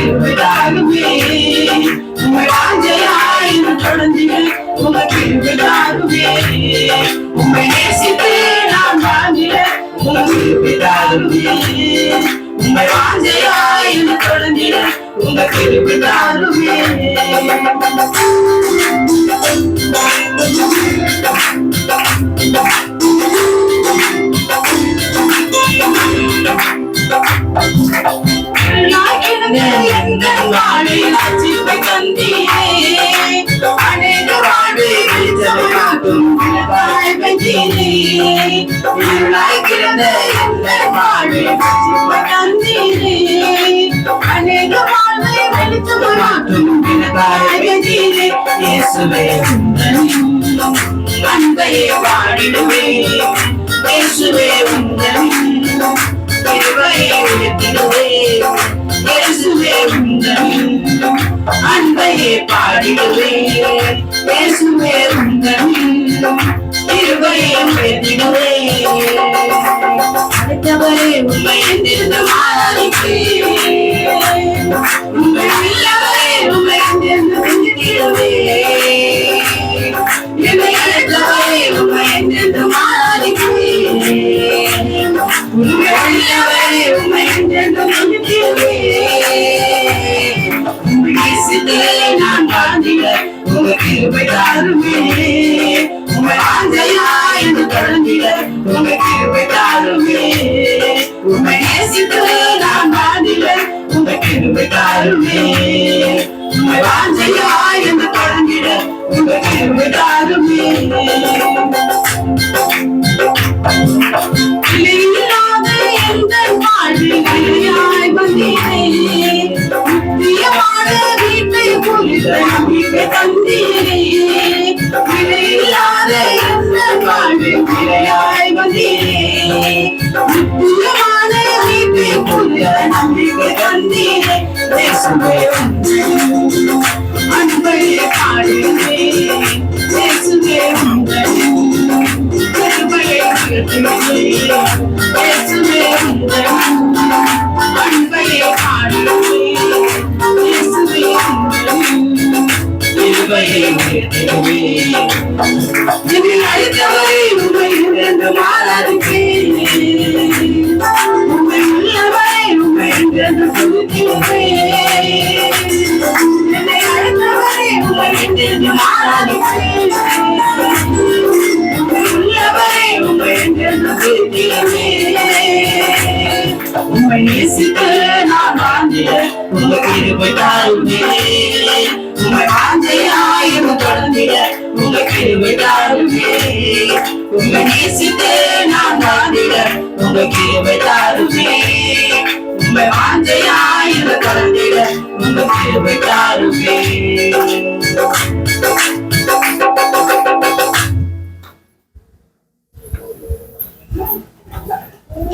கிருபைதாருமே உம்மை வாஞ்சையாய் தொடர்ந்திட உங்க கிருபைதாருமே உம்மை நேசித்து நான் உங்க கிருபைதாருமே உம்மை வாஞ்சையாய் தொடர்ந்திட உங்க கிருபைதாருமே அன்பையே வாடிடுவே இயேசுவே உந்தன் அன்பையே பாடிடுவே இயேசுவே உந்தன் கிருபையை அடுத்தவரே உண்மை உண்மை நேசித்து நான் வாழ்ந்திட உங்க கிருபை தாருமே உண்மை வாஞ்சையா என்று தேசமே அன்பை பாடுகிறே தேசுவே உங்கள் கிருபையை உயர்த்துகிறே இயேசுவே உங்கள் அன்பையே பாடுகிறே இயேசுவே உங்கள் கிருபையை உயர்த்துகிறே இனி அழைத்தவரை உண்மை என்று மாறாதிருக்கிறேன் உண்மை உங்க கிருபை தாருமே உண்மை வாஞ்சையாயும் தொடர்ந்திட உங்க கிருபை தாருமே உண்மை நேசித்து நான் வாழ்ந்திட உங்க கிருபை தாருமே உங்க கிருபை தாருமே